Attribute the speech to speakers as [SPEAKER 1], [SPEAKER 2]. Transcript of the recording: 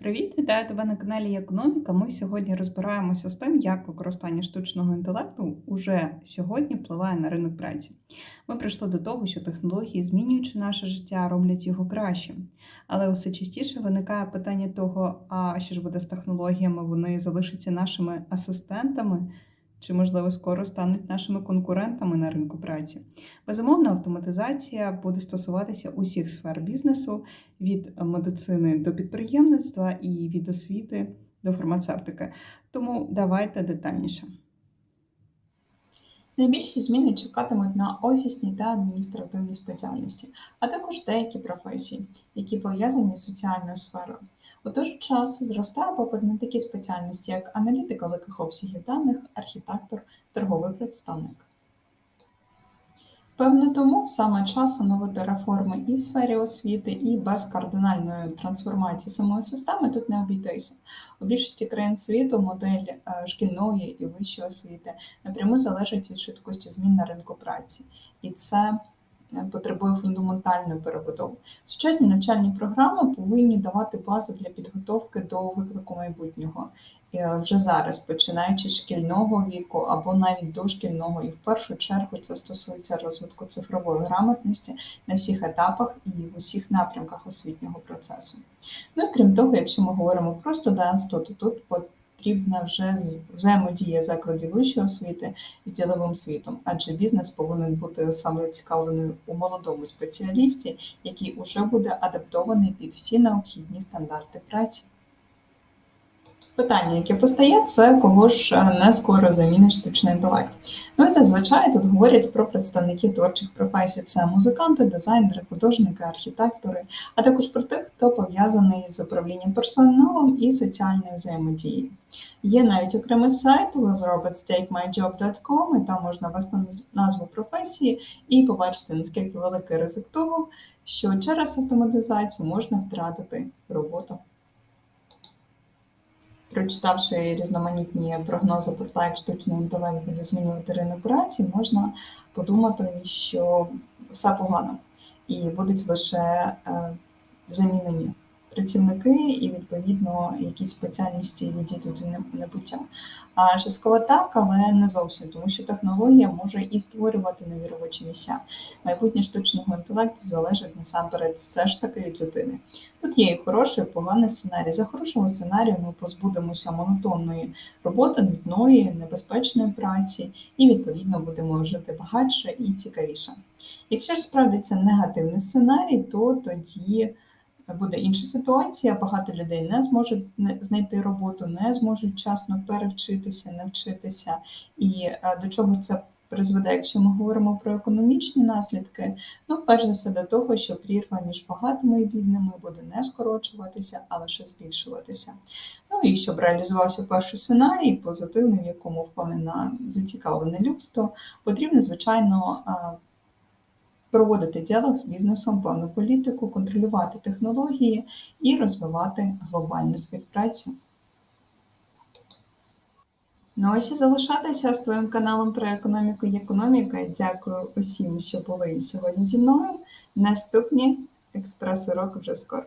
[SPEAKER 1] Привіт, вітаю тебе на каналі Економіка. Ми сьогодні розбираємося з тим, як використання штучного інтелекту уже сьогодні впливає на ринок праці. Ми прийшли до того, що технології, змінюючи наше життя, роблять його кращим. Але усе частіше виникає питання того, а що ж буде з технологіями, вони залишаться нашими асистентами, чи, можливо, скоро стануть нашими конкурентами на ринку праці. Безумовно, автоматизація буде стосуватися усіх сфер бізнесу від медицини до підприємництва і від освіти до фармацевтики. Тому давайте детальніше.
[SPEAKER 2] Найбільші зміни чекатимуть на офісні та адміністративні спеціальності, а також деякі професії, які пов'язані з соціальною сферою. У той же час зростає попит на такі спеціальності, як аналітика великих обсягів даних, архітектор, торговий представник. Певно, тому саме час оновити реформи і в сфері освіти, і без кардинальної трансформації самої системи тут не обійтися. У більшості країн світу модель е, шкільної і вищої освіти напряму залежить від швидкості змін на ринку праці, і це потребує фундаментальної перебудови. Сучасні навчальні програми повинні давати базу для підготовки до виклику майбутнього. Е, вже зараз, починаючи з шкільного віку або навіть дошкільного, і в першу чергу це стосується розвитку цифрової грамотності на всіх етапах і в усіх напрямках освітнього процесу. Ну і крім того, якщо ми говоримо про студентство, то тут потрібна вже взаємодія закладів вищої освіти з діловим світом, адже бізнес повинен бути саме зацікавлений у молодому спеціалісті, який уже буде адаптований під всі необхідні стандарти праці. Питання, яке постає, це кого ж е, не скоро замінить штучний інтелект. Ну і зазвичай тут говорять про представників творчих професій: це музиканти, дизайнери, художники, архітектори, а також про тих, хто пов'язаний з управлінням персоналом і соціальною взаємодією. Є навіть окремий сайт www.robots.takemyjob.com, і там можна ввести назву професії і побачити, наскільки великий ризик того, що через автоматизацію можна втратити роботу. Прочитавши різноманітні прогнози про те, як штучний інтелект буде змінювати ринок праці, можна подумати, що все погано і будуть лише е, замінені працівники і, відповідно, якісь спеціальності відійдуть у небуття. А частково так, але не зовсім, тому що технологія може і створювати нові робочі місця. Майбутнє штучного інтелекту залежить насамперед все ж таки від людини. Тут є і хороший, і поганий сценарій. За хорошого сценарію ми позбудемося монотонної роботи, нудної, небезпечної праці, і відповідно будемо жити багатше і цікавіше. Якщо ж справді це негативний сценарій, то тоді буде інша ситуація. Багато людей не зможуть знайти роботу, не зможуть вчасно перевчитися, навчитися. І е, до чого це призведе, якщо ми говоримо про економічні наслідки, ну, перш за все, до того, що прірва між багатими і бідними буде не скорочуватися, а лише збільшуватися. Ну і щоб реалізувався перший сценарій, позитивний, в якому впевнена зацікавлене людство, потрібно, звичайно, проводити діалог з бізнесом, певну політику, контролювати технології і розвивати глобальну співпрацю. Ну ось і залишатися з твоїм каналом про економіку і економіка. Дякую усім, що були сьогодні зі мною. Наступні експрес-уроки вже скоро.